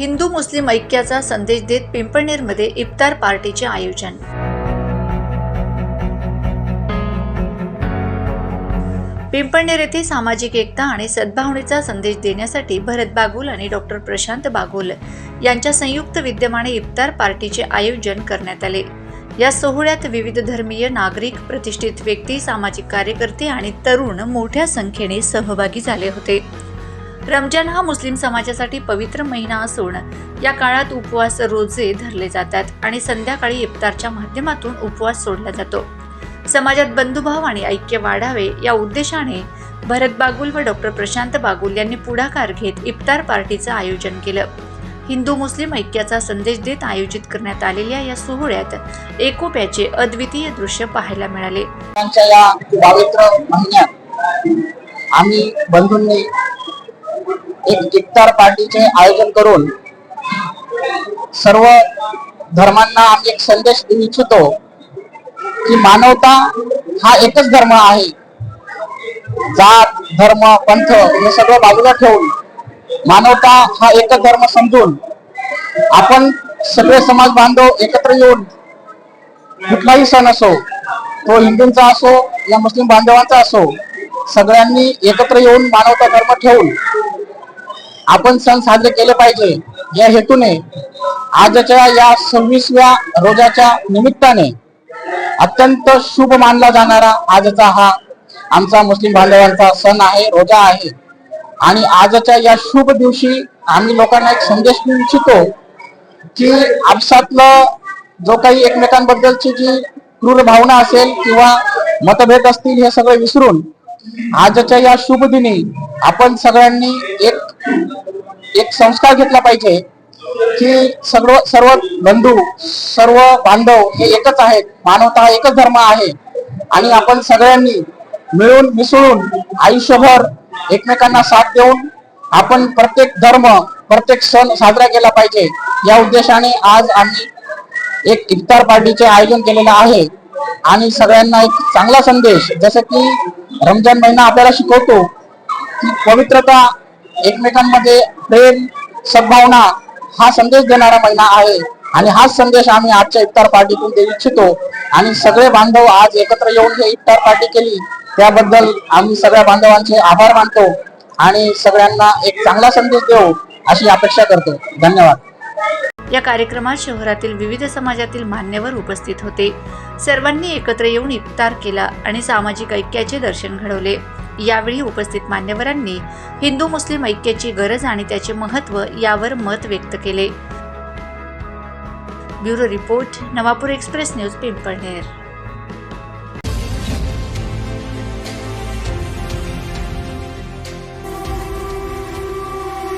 हिंदू मुस्लिम ऐक्याचा संदेश देत पिंपळनेरमध्ये इफ्तार पार्टीचे आयोजन. पिंपळनेर येथे सामाजिक एकता आणि सद्भावनेचा संदेश देण्यासाठी भरत बागुल आणि डॉक्टर प्रशांत बागुल यांच्या संयुक्त विद्यमाने इफ्तार पार्टीचे आयोजन करण्यात आले. या सोहळ्यात विविध धर्मीय नागरिक प्रतिष्ठित व्यक्ती सामाजिक कार्यकर्ते आणि तरुण मोठ्या संख्येने सहभागी झाले होते. रमजान हा मुस्लिम समाजासाठी पवित्र महिना असून या काळात उपवास रोजे धरले जातात आणि संध्याकाळी इफ्तारच्या माध्यमातून उपवास सोडला जातो. समाजात बंधुभाव आणि ऐक्य वाढावे या उद्देशाने भरत बागुल व डॉक्टर प्रशांत बागुल यांनी पुढाकार घेत इफ्तार पार्टीचं आयोजन केलं. हिंदू मुस्लिम ऐक्याचा संदेश देत आयोजित करण्यात आलेल्या या सोहळ्यात एकोप्याचे अद्वितीय दृश्य पाहायला मिळाले. आम्ही बंधूंनी एक इफ्तार पार्टीचे आयोजन करून सर्व धर्मांना आम्ही एक संदेश देऊ इच्छितो की मानवता हा एकच धर्म आहे. जात धर्म पंथ हे सगळं बाजूला ठेवून मानवता हा एकच धर्म समजून आपण सगळे समाज बांधव एकत्र येऊन कुठलाही सण असो तो हिंदूंचा असो या मुस्लिम बांधवांचा असो सगळ्यांनी एकत्र येऊन मानवता धर्म ठेवून आपण सण साजरे केले पाहिजे या हेतूने आजच्या या सव्वीसव्या रोजाच्या निमित्ताने अत्यंत शुभ मानला जाणारा आजचा हा आमचा मुस्लिम बांधवांचा सण आहे रोजा आहे. आणि आजच्या या शुभ दिवशी आम्ही लोकांना एक संदेश देऊ इच्छितो की आपसातलं जो काही एकमेकांबद्दलची जी क्रूर भावना असेल किंवा मतभेद असतील हे सगळे विसरून आजच्या या शुभ दिनी आपण सगळ्यांनी एक एक संस्कार घेतला पाहिजे की सर्व सर्व बंधू सर्व बांधव हे एकच आहेत. मानवता एकच धर्म आहे. आणि आपण सगळ्यांनी मिळून मिसळून आयुष्यभर एकमेकांना साथ देऊन आपण प्रत्येक धर्म प्रत्येक सण साजरा केला पाहिजे. या उद्देशाने आज आम्ही एक इफ्तार पार्टीचे आयोजन केलेलं आहे. आणि सगळ्यांना एक चांगला संदेश जसं की रमजान महिना आपल्याला शिकवतो की पवित्रता एकमेकांमध्ये प्रेम सद्भावना हा संदेश देणारा महिना आहे. आणि हाच संदेश आम्ही आजच्या इफ्तार पार्टीतून देऊ इच्छितो. आणि सगळे बांधव आज एकत्र येऊन हे इफ्तार पार्टी केली. त्याबद्दल आम्ही सगळ्या बांधवांचे आभार मानतो. आणि सगळ्यांना एक चांगला संदेश देऊ अशी अपेक्षा करतो. धन्यवाद. या कार्यक्रमात शहरातील विविध समाजातील मान्यवर उपस्थित होते. सर्वांनी एकत्र येऊन इफ्तार केला आणि सामाजिक ऐक्याचे दर्शन घडवले. यावेळी उपस्थित मान्यवरांनी हिंदू मुस्लिम ऐक्याची गरज आणि त्याचे महत्त्व यावर मत व्यक्त केले. Bureau report Navapur express news Pimpalner.